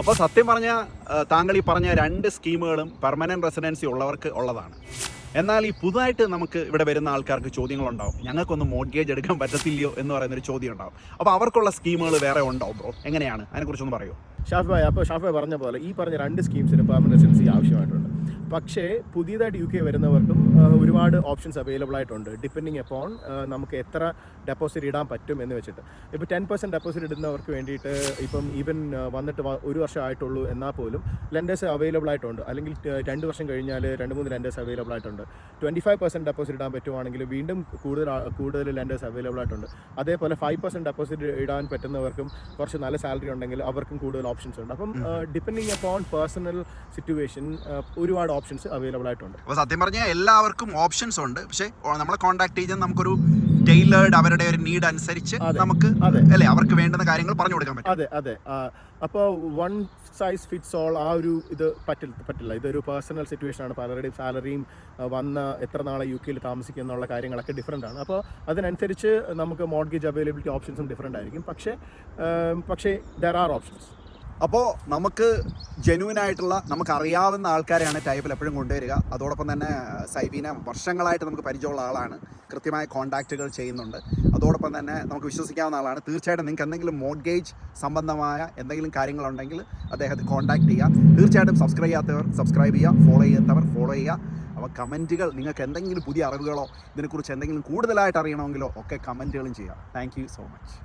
അപ്പോൾ സത്യം പറഞ്ഞാൽ താങ്കൾ ഈ പറഞ്ഞ രണ്ട് സ്കീമുകളും പെർമനന്റ് റെസിഡൻസി ഉള്ളവർക്ക് ഉള്ളതാണ്. എന്നാൽ ഈ പുതുതായിട്ട് നമുക്ക് ഇവിടെ വരുന്ന ആൾക്കാർക്ക് ചോദ്യങ്ങളുണ്ടാവും. ഞങ്ങൾക്കൊന്നും മോഡ്ഗേജ് എടുക്കാൻ പറ്റത്തില്ലയോ എന്ന് പറയുന്നൊരു ചോദ്യം ഉണ്ടാവും അപ്പോൾ അവർക്കുള്ള സ്കീമുകൾ വേറെ ഉണ്ടോ ബ്രോ? എങ്ങനെയാണ്? അതിനെക്കുറിച്ചൊന്ന് പറയൂ. ഷാഫ് ഭായ് അപ്പോൾ ഷാഫ് ഭായ് പറഞ്ഞ പോലെ ഈ പറഞ്ഞ രണ്ട് സ്കീംസിന് പെർമനന്റ് റെസിഡൻസി ആവശ്യമായിട്ടുണ്ട്. പക്ഷേ പുതിയതായിട്ട് യു കെ വരുന്നവർക്കും ഒരുപാട് ഓപ്ഷൻസ് അവൈലബിൾ ആയിട്ടുണ്ട് ഡിപ്പെൻഡിങ് അപ്പോൺ നമുക്ക് എത്ര ഡെപ്പോസിറ്റ് ഇടാൻ പറ്റും എന്ന് വെച്ചിട്ട്. ഇപ്പോൾ ടെൻ പെർസെന്റ് ഡെപ്പോസിറ്റ് ഇടുന്നവർക്ക് വേണ്ടിയിട്ട് ഇപ്പം ഈവൻ വന്നിട്ട് ഒരു വർഷം ആയിട്ടുള്ളൂ എന്നാൽ പോലും ലെൻഡേഴ്സ് അവൈലബിൾ ആയിട്ടുണ്ട്. അല്ലെങ്കിൽ രണ്ട് വർഷം കഴിഞ്ഞാൽ രണ്ട് മൂന്ന് ലെൻഡേഴ്സ് അവൈലബിൾ ആയിട്ടുണ്ട്. ട്വന്റി ഫൈവ് പെർസെന്റ് ഡെപ്പോസിറ്റ് ഇടാൻ പറ്റുവാണെങ്കിൽ വീണ്ടും കൂടുതൽ കൂടുതൽ ലെൻഡേഴ്സ് അവൈലബിൾ ആയിട്ടുണ്ട്. അതേപോലെ ഫൈവ് പെർസെന്റ് ഡെപ്പോസിറ്റ് ഇടാൻ പറ്റുന്നവർക്കും കുറച്ച് നല്ല സാലറി ഉണ്ടെങ്കിൽ അവർക്കും കൂടുതൽ ഓപ്ഷൻസ് ഉണ്ട്. അപ്പം ഡിപ്പെൻഡിങ് അപ്പോൺ പേഴ്സണൽ സിറ്റുവേഷൻ ഒരുപാട് ഓപ്ഷൻസ് അവൈലബിൾ ആയിട്ടുണ്ട്. അപ്പോൾ സത്യം പറഞ്ഞാൽ എല്ലാവർക്കും ഓപ്ഷൻസ് ഉണ്ട്. പക്ഷേ നമ്മളെ കോൺടാക്ട് ചെയ്യാൻ നമുക്കൊരു ടൈലേർഡ് അവരുടെ ഒരു നീഡ് അനുസരിച്ച് നമുക്ക് അതെ. അല്ലേ അവർക്ക് വേണ്ടുന്ന കാര്യങ്ങൾ പറഞ്ഞു കൊടുക്കാൻ പറ്റും. അതെ അതെ. അപ്പോൾ വൺ സൈസ് ഫിറ്റ്സ് ഓൾ ആ ഒരു ഇത് പറ്റില്ല പറ്റില്ല. ഇതൊരു പേഴ്സണൽ സിറ്റുവേഷൻ ആണ്. പലരുടെയും സാലറിയും വന്ന എത്ര നാളെ യു കെയിൽ താമസിക്കുക എന്നുള്ള കാര്യങ്ങളൊക്കെ ഡിഫറെന്റ് ആണ്. അപ്പോൾ അതിനനുസരിച്ച് നമുക്ക് മോഡ്ഗേജ് അവൈലബിലിറ്റി ഓപ്ഷൻസും ഡിഫറെന്റ് ആയിരിക്കും. പക്ഷേ പക്ഷേ ദർ ആർ ഓപ്ഷൻസ് അപ്പോൾ നമുക്ക് ജെനുവിൻ ആയിട്ടുള്ള നമുക്ക് അറിയാവുന്ന ആൾക്കാരെയാണ് ടൈപ്പിൽ എപ്പോഴും കൊണ്ടുവരിക. അതോടൊപ്പം തന്നെ സൈബീന വർഷങ്ങളായിട്ട് നമുക്ക് പരിചയമുള്ള ആളാണ്. കൃത്യമായ കോൺടാക്റ്റുകൾ ചെയ്യുന്നുണ്ട്. അതോടൊപ്പം തന്നെ നമുക്ക് വിശ്വസിക്കാവുന്ന ആളാണ്. തീർച്ചയായിട്ടും നിങ്ങൾക്ക് എന്തെങ്കിലും മോഡ്ഗേജ് സംബന്ധമായ എന്തെങ്കിലും കാര്യങ്ങളുണ്ടെങ്കിൽ അദ്ദേഹത്തെ കോൺടാക്ട് ചെയ്യുക. തീർച്ചയായിട്ടും സബ്സ്ക്രൈബ് ചെയ്യാത്തവർ സബ്സ്ക്രൈബ് ചെയ്യുക ഫോളോ ചെയ്യാത്തവർ ഫോളോ ചെയ്യുക. അപ്പോൾ കമന്റുകൾ നിങ്ങൾക്ക് എന്തെങ്കിലും പുതിയ അറിവുകളോ ഇതിനെക്കുറിച്ച് എന്തെങ്കിലും കൂടുതലായിട്ട് അറിയണമെങ്കിലോ ഒക്കെ കമന്റുകളും ചെയ്യുക. Thank so much